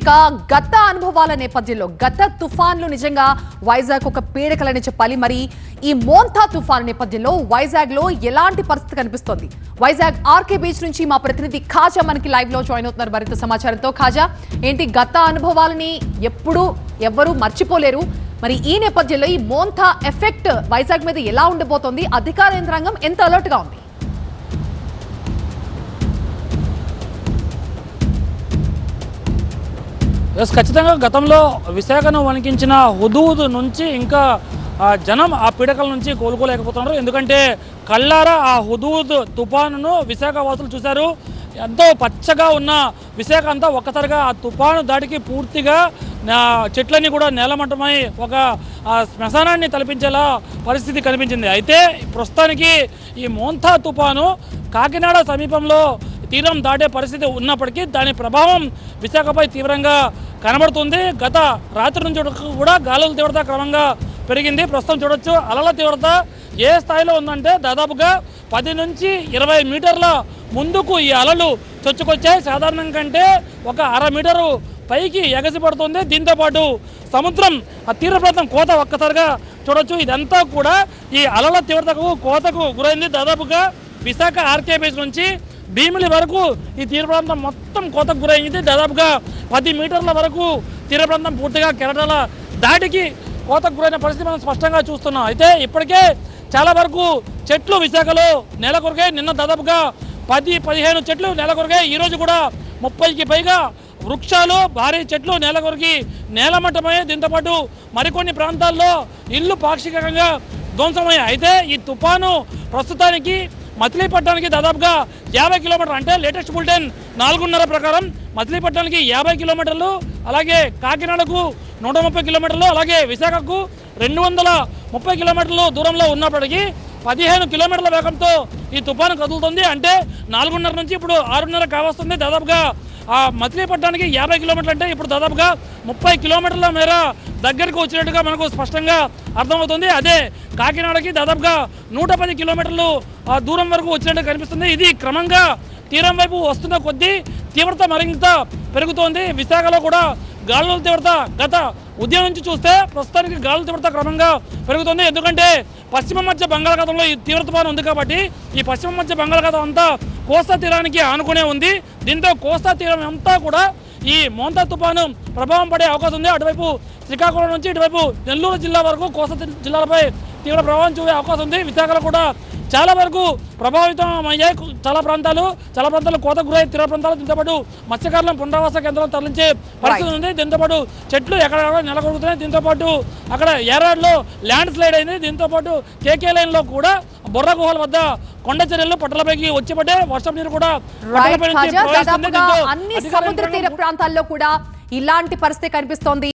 ఇక గత అనుభవాల నేపథ్యంలో గత తుఫాన్లు నిజంగా వైజాగ్ ఒక పీడకలని చెప్పాలి. మరి ఈ మోంతా తుఫాన్ నేపథ్యంలో వైజాగ్లో ఎలాంటి పరిస్థితి కనిపిస్తోంది? వైజాగ్ ఆర్కే బీచ్ నుంచి మా ప్రతినిధి ఖాజా మనకి లైవ్లో జాయిన్ అవుతున్నారు మరింత సమాచారంతో. ఖాజా ఏంటి గత అనుభవాలని ఎప్పుడు ఎవ్వరూ మర్చిపోలేరు? మరి ఈ నేపథ్యంలో ఈ మోంతా ఎఫెక్ట్ వైజాగ్ మీద ఎలా ఉండబోతోంది? అధికార యంత్రాంగం ఎంత అలర్ట్గా ఉంది? ఎస్ ఖచ్చితంగా గతంలో విశాఖను వణికించిన హుదూద్ నుంచి ఇంకా జనం ఆ పీడకల నుంచి కోలుకోలేకపోతున్నారు. ఎందుకంటే కళ్ళారా ఆ హుదూద్ తుఫానును విశాఖ వాసులు చూశారు. ఎంతో పచ్చగా ఉన్న విశాఖ అంతా ఒక్కసారిగా ఆ తుఫాను దాటికి పూర్తిగా నా చెట్లన్నీ కూడా నేలమట్టమై ఒక శ్మశానాన్ని తలపించేలా పరిస్థితి కనిపించింది. అయితే ప్రస్తుతానికి ఈ మోంతా తుఫాను కాకినాడ సమీపంలో తీరం దాటే పరిస్థితి ఉన్నప్పటికీ దాని ప్రభావం విశాఖపై తీవ్రంగా కనబడుతుంది. గత రాత్రి నుంచి కూడా గాలుల తీవ్రత క్రమంగా పెరిగింది. ప్రస్తుతం చూడొచ్చు అలల తీవ్రత ఏ స్థాయిలో ఉందంటే దాదాపుగా పది నుంచి ఇరవై మీటర్ల ముందుకు ఈ అలలు చొచ్చుకొచ్చాయి. సాధారణం కంటే ఒక అర మీటరు పైకి ఎగసిపడుతుంది. దీంతోపాటు దీంతో పాటు సముద్రం ఆ తీర ప్రాంతం కోత ఒక్కసారిగా చూడొచ్చు. ఇదంతా కూడా ఈ అలల తీవ్రతకు కోతకు గురైంది. దాదాపుగా విశాఖ ఆర్కే బీచ్ నుంచి భీమిలి వరకు ఈ తీర ప్రాంతం మొత్తం కోతకు గురైంది. దాదాపుగా పది మీటర్ల వరకు తీర ప్రాంతం పూర్తిగా కెరటాల దాటికి కోతకు గురైన పరిస్థితి మనం స్పష్టంగా చూస్తున్నాం. అయితే ఇప్పటికే చాలా వరకు చెట్లు విశాఖలో నేల నిన్న దాదాపుగా పది పదిహేను చెట్లు నేల ఈరోజు కూడా ముప్పైకి పైగా వృక్షాలు భారీ చెట్లు నేల కొరికి నేలమట్టమయ్యాయి దీంతోపాటు మరికొన్ని ప్రాంతాల్లో ఇల్లు పాక్షికంగా ధ్వంసమయ్యాయి. అయితే ఈ తుఫాను ప్రస్తుతానికి మచిలీపట్నానికి దాదాపుగా యాభై కిలోమీటర్లు అంటే లేటెస్ట్ బులెటిన్ నాలుగున్నర ప్రకారం మచిలీపట్నానికి యాభై కిలోమీటర్లు అలాగే కాకినాడకు నూట ముప్పై కిలోమీటర్లు అలాగే విశాఖకు రెండు వందల ముప్పై కిలోమీటర్లు దూరంలో ఉన్నప్పటికీ పదిహేను కిలోమీటర్ల వేగంతో ఈ తుఫాను కదులుతుంది. అంటే నాలుగున్నర నుంచి ఇప్పుడు ఆరున్నర కావస్తుంది. దాదాపుగా ఆ మచిలీపట్నానికి యాభై కిలోమీటర్లు అంటే ఇప్పుడు దాదాపుగా ముప్పై కిలోమీటర్ల మేర దగ్గరకు వచ్చినట్టుగా మనకు స్పష్టంగా అర్థమవుతుంది. అదే కాకినాడకి దాదాపుగా నూట పది కిలోమీటర్లు ఆ దూరం వరకు వచ్చినట్టు కనిపిస్తుంది. ఇది క్రమంగా తీరం వైపు వస్తున్న కొద్దీ తీవ్రత మరింత పెరుగుతోంది. విశాఖలో కూడా గాలుల తీవ్రత గత ఉదయం నుంచి చూస్తే ప్రస్తుతానికి గాలుల తీవ్రత క్రమంగా పెరుగుతుంది. ఎందుకంటే పశ్చిమ మధ్య బంగాళాఖాతంలో ఈ తీవ్రత తుఫాను ఉంది కాబట్టి ఈ పశ్చిమ మధ్య బంగాళాఖాతం అంతా కోస్తా తీరానికి ఆనుకునే ఉంది. దీంతో కోస్తా తీరం అంతా కూడా ఈ మోంతా తుఫాను ప్రభావం పడే అవకాశం ఉంది. అటువైపు శ్రీకాకుళం నుంచి ఇటువైపు నెల్లూరు జిల్లా వరకు కోస్తా జిల్లాలపై తీవ్ర ప్రభావం చూపే అవకాశం ఉంది. విశాఖలో కూడా చాలా వరకు ప్రభావితం అయ్యాయి. చాలా ప్రాంతాలు చాలా ప్రాంతాలు కోత గురై తీర ప్రాంతాలు. దీంతో పాటు మత్స్యకారులను పునరావాస కేంద్రాలు తరలించే పరిస్థితి ఉంది. దీంతో పాటు చెట్లు ఎక్కడెక్కడ నెలకొడుతున్నాయి దీంతో పాటు అక్కడ ఏరాడ్లో ల్యాండ్ స్లైడ్ అయింది. దీంతో పాటు కేకే లైన్లో కూడా బొర్ర గుహల వద్ద కొండ చర్యలు పట్టలపైకి వచ్చి పడ్డే వర్షం నీరు కూడా అన్ని సముద్ర తీర ప్రాంతాల్లో కూడా ఇలాంటి పరిస్థితి కనిపిస్తోంది.